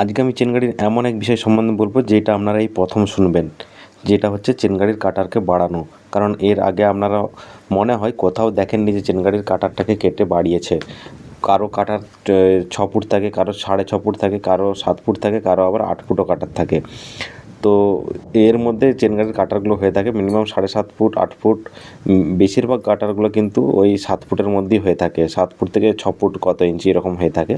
আজকে আমি চেন গাড়ির এমন এক বিষয় সম্বন্ধে বলব, যেটা আপনারা এই প্রথম শুনবেন। যেটা হচ্ছে চেন গাড়ির কাটারকে বাড়ানো। কারণ এর আগে আপনারা মনে হয় কোথাও দেখেননি যে চেন গাড়ির কাটারটাকে কেটে বাড়িয়েছে। কারও কাটার ছ ফুট থাকে, কারও সাড়ে ছ ফুট থাকে, কারও সাত ফুট থাকে, কারও আবার আট ফুটও কাটার থাকে। তো এর মধ্যে চেন গাড়ির কাটারগুলো হয়ে থাকে, মিনিমাম সাড়ে সাত ফুট, আট ফুট। বেশিরভাগ কাটারগুলো কিন্তু ওই সাত ফুটের মধ্যেই হয়ে থাকে। সাত ফুট থেকে ছ ফুট কত ইঞ্চি এরকম হয়ে থাকে।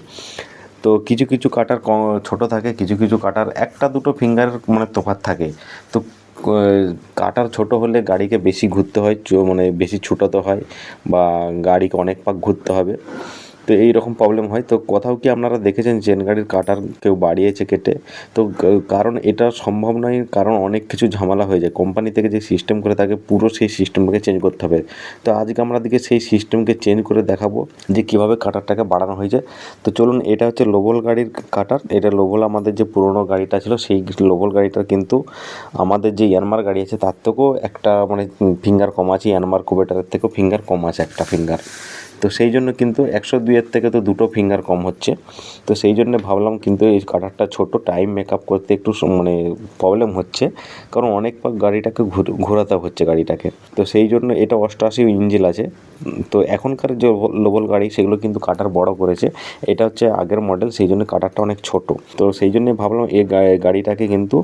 তো কিছু কিছু কাটার ছোট থাকে, কিছু কিছু কাটার একটা দুটো ফিঙ্গার মানে তফাৎ থাকে। তো কাটার ছোট হলে গাড়িকে বেশি ঘুরতে হয় মানে বেশি ছুটাতে হয় বা গাড়িকে অনেক পাক ঘুরতে হবে। তো এই রকম প্রবলেম হয়। তো কোথাও কি আপনারা দেখেছেন চেন গাড়ির কাটার কেউ বাড়িয়েছে কেটে? তো কারণ এটা সম্ভব নয়, কারণ অনেক কিছু ঝামেলা হয়ে যায়। কোম্পানি থেকে যে সিস্টেম করে থাকে পুরো সেই সিস্টেমটাকে চেঞ্জ করতে হবে। তো আজকে আমরা দিকে সেই সিস্টেমকে চেঞ্জ করে দেখাবো যে কীভাবে কাটারটাকে বাড়ানো হয়েছে তো চলুন, এটা হচ্ছে লোবল গাড়ির কাটার। এটা লোবল আমাদের যে পুরোনো গাড়িটা ছিল, সেই লোবল গাড়িটা কিন্তু আমাদের যে ইয়ানমার গাড়ি আছে, তার থেকেও একটা মানে ফিঙ্গার কম আছে। ইয়ানমার কুবেটারের থেকেও ফিঙ্গার কম আছে, একটা ফিঙ্গার তো সেই জন্য কিন্তু একশো দুইয়ের থেকে তো দুটো ফিঙ্গার কম হচ্ছে। তো সেই জন্য ভাবলাম কিন্তু এই কাটারটা ছোট টাইম মেকআপ করতে একটু মানে প্রবলেম হচ্ছে। কারণ অনেক গাড়িটাকে ঘুরাতে হচ্ছে গাড়িটাকে। তো সেই জন্য এটা অষ্টআশি ইঞ্জিল আছে। তো এখনকার যে লোবল গাড়ি সেগুলো কিন্তু কাটার বড় করেছে। এটা হচ্ছে আগের মডেল সেই জন্য কাটারটা অনেক ছোট। তো সেই জন্য ভাবলাম এই গাড়িটাকে কিন্তু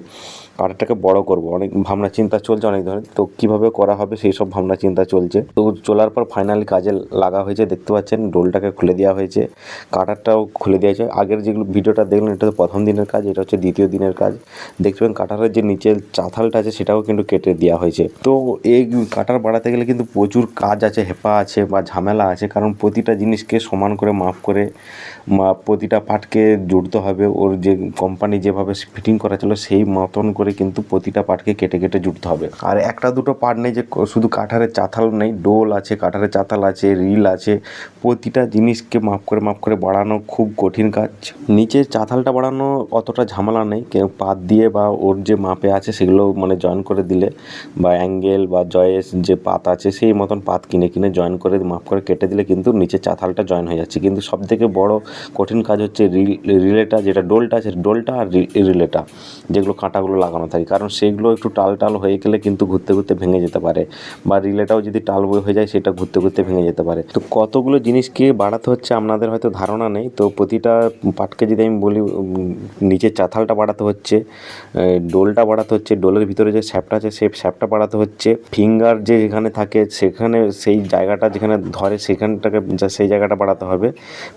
কাটারটাকে বড় করব। অনেক ভাবনা চিন্তা চলছে অনেক ধরনের। তো কীভাবে করা হবে সেই সব ভাবনা চিন্তা চলছে। তো চলার পর ফাইনালি কাজে লাগা হয়েছে, দেখতে পাচ্ছেন ডোলটাকে খুলে দেওয়া হয়েছে। কাটারটাও খুলে দেওয়া হয়েছে। আগের যেগুলো ভিডিওটা দেখলেন, এটা তো প্রথম দিনের কাজ, এটা হচ্ছে দ্বিতীয় দিনের কাজ। দেখতে পাবেন কাটারের যে নিচের চাথালটা আছে, সেটাও কিন্তু কেটে দেওয়া হয়েছে। তো এই কাটার বাড়াতে গেলে কিন্তু প্রচুর কাজ আছে হেপা আছে। বা ঝামেলা আছে, কারণ প্রতিটা জিনিসকে সমান করে মাপ করে প্রতিটা পার্টকে জুড়তে হবে, ওর যে কোম্পানি যেভাবে ফিটিং করা ছিল সেই মতন করে কিন্তু প্রতিটা পার্টকে কেটে কেটে জুড়তে হবে। আর একটা দুটো পার্ট নেই যে শুধু কাঠারের চাতাল নেই, ডোল আছে কাঠারের চাতাল আছে, রিল আছে, প্রতিটা জিনিসকে মাপ করে মাপ করে বাড়ানো খুব কঠিন কাজ। নিচের চাতালটা বাড়ানো অতটা ঝামেলা নেই, কেউ পাত দিয়ে বা ওর যে মাপে আছে সেগুলো মানে জয়েন করে দিলে বা অ্যাঙ্গেল বা জয়েস যে পাত আছে সেই মতন পাত কিনে কিনে জয়েন করে মাপ করে কেটে দিলে কিন্তু নিচের চাতালটা জয়েন হয়ে যাচ্ছে। কিন্তু সব থেকে বড় কঠিন কাজ হচ্ছে রিল রিলেটা যেটা ডোলটা আছে, ডোলটা আর রিলেটা যেগুলো কাঁটাগুলো লাগানো থাকে। কারণ সেগুলো একটু টাল টাল হয়ে গেলে কিন্তু ঘুরতে ঘুরতে ভেঙে যেতে পারে। বা রিলেটাও যদি টাল বই হয়ে যায়, সেটা ঘুরতে ঘুরতে ভেঙে যেতে পারে। তো কতগুলো জিনিসকে বাড়াতে হচ্ছে আপনাদের হয়তো ধারণা নেই। তো প্রতিটা পাটকে যদি আমি বলি নিচের চাথালটা বাড়াতে হচ্ছে ডোলটা বাড়াতে হচ্ছে, ডোলের ভিতরে যে স্যাপটা আছে সেই স্যাপটা বাড়াতে হচ্ছে। ফিঙ্গার যে যেখানে থাকে, সেখানে সেই জায়গাটা যেখানে ধরে সেখানটাকে সেই জায়গাটা বাড়াতে হবে।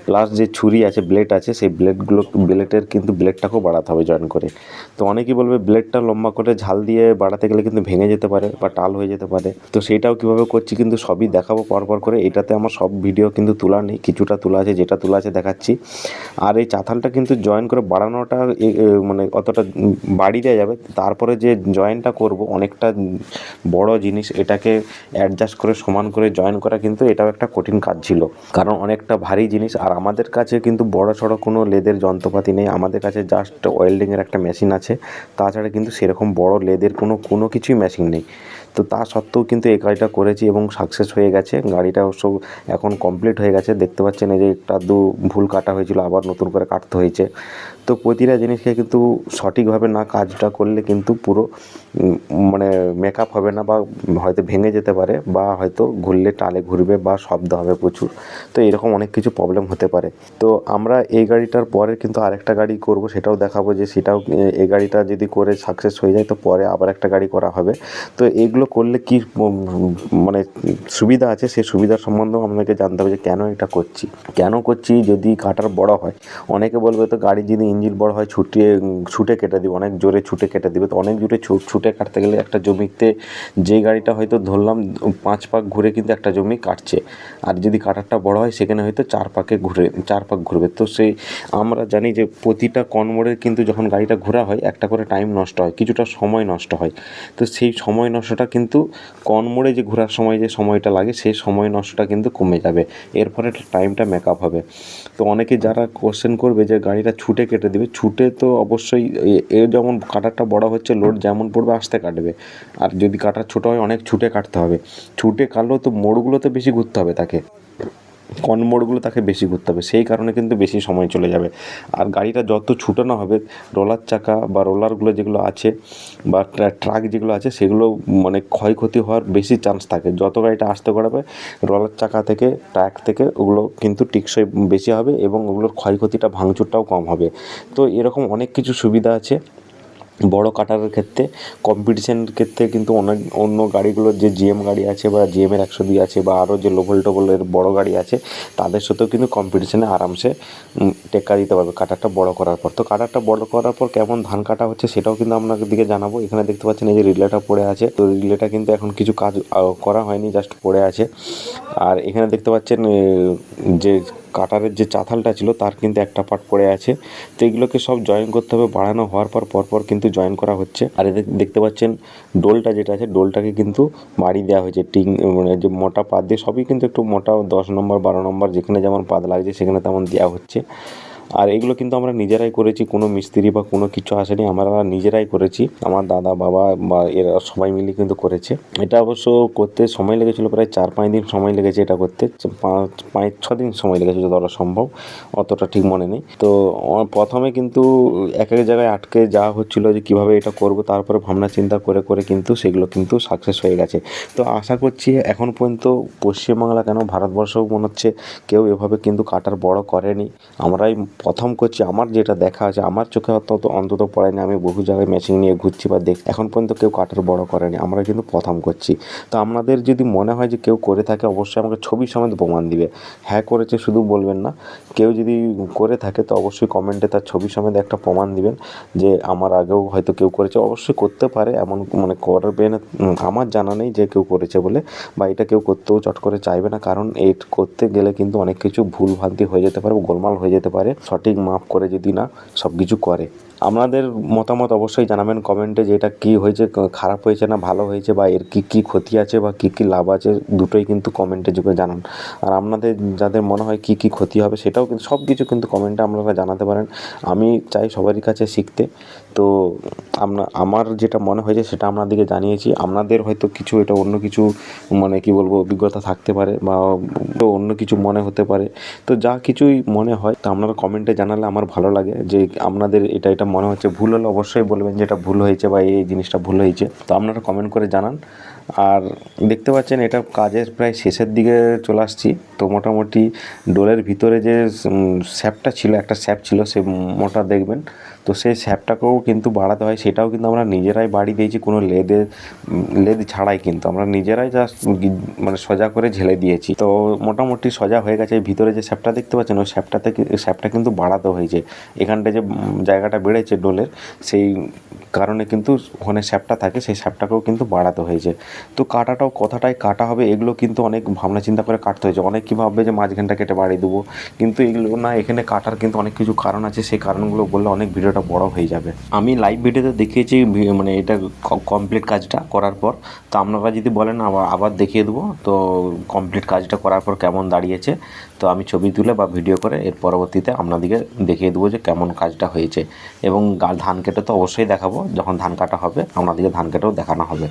প্লাস যে ছুরি আছে ব্লেড আছে, সেই ব্লেডগুলো ব্লেডের কিন্তু ব্লেডটাকেও বাড়াতে হবে জয়েন করে। তো অনেকেই বলবে ব্লেডটা লম্বা করে ঝাল দিয়ে বাড়াতে গেলে কিন্তু ভেঙে যেতে পারে বা টাল হয়ে যেতে পারে। তো সেইটাও কীভাবে করছি কিন্তু সবই দেখাবো পরপর করে। এটাতে আমার সব ভিডিও কিন্তু তোলা নেই, কিছুটা তোলা আছে, যেটা তোলা আছে দেখাচ্ছি। আর এই চাতালটা কিন্তু জয়েন করে বাড়ানোটা মানে অতটা বাড়ি দেওয়া যাবে। তারপরে যে জয়েনটা করব, অনেকটা বড় জিনিস, এটাকে অ্যাডজাস্ট করে সমান করে জয়েন করা কিন্তু এটাও একটা কঠিন কাজ ছিল। কারণ অনেকটা ভারী জিনিস। আর আমাদের কাছে কিন্তু বড় সড়ো কোনো লেদের যন্ত্রপাতি নেই। আমাদের কাছে জাস্ট ওয়েল্ডিংয়ের একটা মেশিন আছে। তাছাড়া কিন্তু সেরকম বড় লেদের কোনো কোনো কিছুই মেশিন নেই। তো তা সত্ত্বেও কিন্তু এই কাজটা করেছি এবং সাকসেস হয়ে গেছে। গাড়িটা অবশ্য এখন কমপ্লিট হয়ে গেছে। দেখতে পাচ্ছেন এই যে একটা দু ভুল কাটা হয়েছিল, আবার নতুন করে কাটতে হয়েছে। তো প্রতিটা জিনিসকে কিন্তু সঠিকভাবে না কাজটা করলে কিন্তু পুরো মানে মেকআপ হবে না বা হয়তো ভেঙে যেতে পারে বা হয়তো ঘুরলে টালে ঘুরবে বা শব্দ হবে প্রচুর। তো এরকম অনেক কিছু প্রবলেম হতে পারে। তো আমরা এই গাড়িটার পরে কিন্তু আরেকটা গাড়ি করব, সেটাও দেখাবো যে সেটাও এই গাড়িটা যদি করে সাকসেস হয়ে যায় তো পরে আবার একটা গাড়ি করা হবে। তো এগুলো করলে কি মানে সুবিধা আছে? সেই সুবিধার সম্বন্ধেও আপনাকে জানতে হবে যে কেন এটা করছি। কেন করছি? যদি কাটার বড় হয়। অনেকে বলবে তো গাড়ি যদি ইঞ্জিন বড় হয়, ছুটিয়ে, ছুটে কেটে দিবে, অনেক জোরে ছুটে কেটে দিবে। তো অনেক জোরে ছুটে কাটতে গেলে একটা জমিতে যে গাড়িটা হয়তো ধরলাম পাঁচ পাক ঘুরে কিন্তু একটা জমি কাটছে। আর যদি কাটারটা বড় হয়, সেখানে হয়তো চার পাকে ঘুরে, চার পাক ঘুরবে। তো সেই আমরা জানি যে প্রতিটা কনমোড়ে কিন্তু যখন গাড়িটা ঘোরা হয়, একটা করে টাইম নষ্ট হয়, কিছুটা সময় নষ্ট হয়। তো সেই সময় নষ্টটা কিন্তু কনমোড়ে যে ঘোরার সময় যে সময়টা লাগে, সেই সময় নষ্টটা কিন্তু কমে যাবে। এর ফলে টাইমটা মেকআপ হবে। তো অনেকে যারা কোশ্চেন করবে যে গাড়িটা ছুটে কেটে দেবে। ছুটে তো অবশ্যই এ- এ যেমন কাটারটা বড় হচ্ছে, লোড যেমন পড়বে আস্তে কাটবে। আর যদি কাটার ছোটো হয়, অনেক ছুটে কাটতে হবে। ছুটে কাটলেও তো মোড়গুলোতে বেশি ঘুরতে হবে তাকে। কনমোড়গুলো তাকে বেশি ঘুরতে হবে। সেই কারণে কিন্তু বেশি সময় চলে যাবে। আর গাড়িটা যত ছুটানো হবে, রোলার চাকা বা রোলারগুলো যেগুলো আছে বা ট্রা- ট্রাক যেগুলো আছে, সেগুলো মানে ক্ষয়ক্ষতি হওয়ার বেশি চান্স থাকে। যত গাড়িটা আসতে করাবে, রোলার চাকা থেকে ট্র্যাক থেকে, ওগুলো কিন্তু টিকসই বেশি হবে এবং ওগুলোর ক্ষয়ক্ষতিটা, ভাঙচুরটাও কম হবে। তো এরকম অনেক কিছু সুবিধা আছে। বড় কাটারের ক্ষেত্রে কম্পিটিশনের ক্ষেত্রে কিন্তু অনেক, অন্য গাড়িগুলোর যে জিএম গাড়ি আছে বা জিএমের একশো দুই আছে বা আরও যে লোভল টোভলের বড় গাড়ি আছে, তাদের সাথেও কিন্তু কম্পিটিশনে আরামসে টেক্কা দিতে পারবে কাটারটা বড় করার পর। তো কাটারটা বড় করার পর কেমন ধান কাটা হচ্ছে সেটাও কিন্তু আপনাদের দিকে জানাব। এখানে দেখতে পাচ্ছেন এই যে রিলেটা পড়ে আছে, তো রিলেটা কিন্তু এখন কিছু কাজ করা হয়নি জাস্ট পড়ে আছে। আর এখানে দেখতে পাচ্ছেন যে কাটারের যে চাথালটা ছিল, তার কিন্তু একটা পার্ট পড়ে আছে। তো এগুলোকে সব জয়েন করতে হবে। বাড়ানো হওয়ার পর পরপর কিন্তু জয়েন করা হচ্ছে। আর এদের দেখতে পাচ্ছেন, ডোলটা যেটা আছে, ডোলটাকে কিন্তু বাড়ি দেওয়া হয়েছে। টিং মানে যে মোটা পাত দিয়ে, সবই কিন্তু একটু মোটা, দশ নম্বর, বারো নম্বর, যেখানে যেমন পাত লাগছে, সেখানে তেমন দেওয়া হচ্ছে। আর এগুলো কিন্তু আমরা নিজেরাই করেছি, কোনো মিস্ত্রি বা কোনো কিছু আসেনি, আমরা নিজেরাই করেছি। আমার দাদা, বাবা বা এরা সবাই মিলে কিন্তু করেছে। এটা অবশ্য করতে সময় লেগেছিল প্রায় চার পাঁচ দিন সময় লেগেছে এটা করতে। পাঁচ পাঁচ, ছ দিন সময় লেগেছে যতটা সম্ভব, অতটা ঠিক মনে নেই। তো প্রথমে কিন্তু এক এক জায়গায় আটকে যাওয়া হচ্ছিল যে কীভাবে এটা করব, তারপরে ভাবনা চিন্তা করে করে কিন্তু সেগুলো কিন্তু সাকসেস হয়ে গেছে। তো আশা করছি এখন পর্যন্ত পশ্চিমবাংলা কেন ভারতবর্ষও মনে হচ্ছে কেউ এভাবে কিন্তু কাটার বড় করেনি। আমরাই প্রথম করছি, আমার যেটা দেখা আছে, আমার চোখে অত অন্তত পড়েনি, আমি বহু জায়গায় মেশিন নিয়ে ঘুরছি বা দেখ, এখন পর্যন্ত কেউ কাটার বড় করেনি, আমরা কিন্তু প্রথম করছি। তো আপনাদের যদি মনে হয় যে কেউ করে থাকে, অবশ্যই আমাকে ছবি সমেত প্রমাণ দিবে। হ্যাঁ করেছে শুধু বলবেন না, কেউ যদি করে থাকে, তো অবশ্যই কমেন্টে তার ছবি সমেত একটা প্রমাণ দিবেন যে আমার আগেও হয়তো কেউ করেছে, অবশ্যই করতে পারে, এমন মানে করবে না আমার জানা নেই যে কেউ করেছে বলে, বা এটা কেউ করতেও চট করে চাইবে না, কারণ এই করতে গেলে কিন্তু অনেক কিছু ভুল ভ্রান্তি হয়ে যেতে পারে গোলমাল হয়ে যেতে পারে। সঠিক মাপ করে যদি না সব কিছু করে। আপনাদের মতামত অবশ্যই জানাবেন কমেন্টে যে এটা কী হয়েছে খারাপ হয়েছে না ভালো হয়েছে বা এর কী কী ক্ষতি আছে বা কী কী লাভ আছে, দুটোই কিন্তু কমেন্টে যুগে জানান। আর আপনাদের যাদের মনে হয় কী কী ক্ষতি হবে সেটাও কিন্তু, সব কিছু কিন্তু কমেন্টে আপনারা জানাতে পারেন। আমি চাই সবারই কাছে শিখতে। তো আপনা আমার যেটা মনে হয়েছে সেটা আপনাদেরকে জানিয়েছি। আপনাদের হয়তো কিছু এটা অন্য কিছু মানে কি বলব, অভিজ্ঞতা থাকতে পারে বা অন্য কিছু মনে হতে পারে। তো যা কিছুই মনে হয়, তো আপনারা কমেন্টে জানালে আমার ভালো লাগে যে আপনাদের এটা এটা মনে হচ্ছে ভুল হলে অবশ্যই বলবেন যে এটা ভুল হয়েছে বা এই জিনিসটা ভুল হয়েছে। তো আপনারা কমেন্ট করে জানান। আর দেখতে পাচ্ছেন এটা কাজের প্রায় শেষের দিকে চলে আসছি। তো মোটামুটি ডোলের ভিতরে যে স্যাপটা ছিল, একটা স্যাপ ছিল, সে মোটা দেখবেন। তো সেই স্যাপটাকেও কিন্তু বাড়াতে হয়। সেটাও কিন্তু আমরা নিজেরাই বাড়ি দিয়েছি, কোনো লেদে, লেদ ছাড়াই কিন্তু। আমরা নিজেরাই জাস্ট মানে সোজা করে ঝেলে দিয়েছি। তো মোটামুটি সোজা হয়ে গেছে। ভিতরে যে স্যাপটা দেখতে পাচ্ছেন, ওই স্যাপটাতে স্যাপটা কিন্তু বাড়াতে হয়েছে। এখানটা যে জায়গাটা বেড়েছে ডোলের, সেই কারণে কিন্তু ওখানে স্যাপটা থাকে, সেই স্যাপটাকেও কিন্তু বাড়াতে হয়েছে। তো কাটাটাও কথাটাই কাটা হবে, এগুলো কিন্তু অনেক ভাবনা চিন্তা করে কাটতে হয়েছে। অনেক কী ভাববে যে মাঝখানটা কেটে বাড়িয়ে দেবো। কিন্তু এগুলো না, এখানে কাটার কিন্তু অনেক কিছু কারণ আছে। সেই কারণগুলো বললে অনেক ভিডিওটা বড় হয়ে যাবে। আমি লাইভ ভিডিওতে দেখিয়েছি মানে এটা কমপ্লিট কাজটা করার পর। তো আপনারা যদি বলেন, আবার আবার দেখিয়ে দেবো। তো কমপ্লিট কাজটা করার পর কেমন দাঁড়িয়েছে, তো আমি ছবি তুলে বা ভিডিও করে এর পরবর্তীতে আপনাদেরকে দেখিয়ে দেবো যে কেমন কাজটা হয়েছে। এবং ধান কেটে তো অবশ্যই দেখাবো, যখন ধান কাটা হবে, আপনাদেরকে ধান কেটেও দেখানো হবে।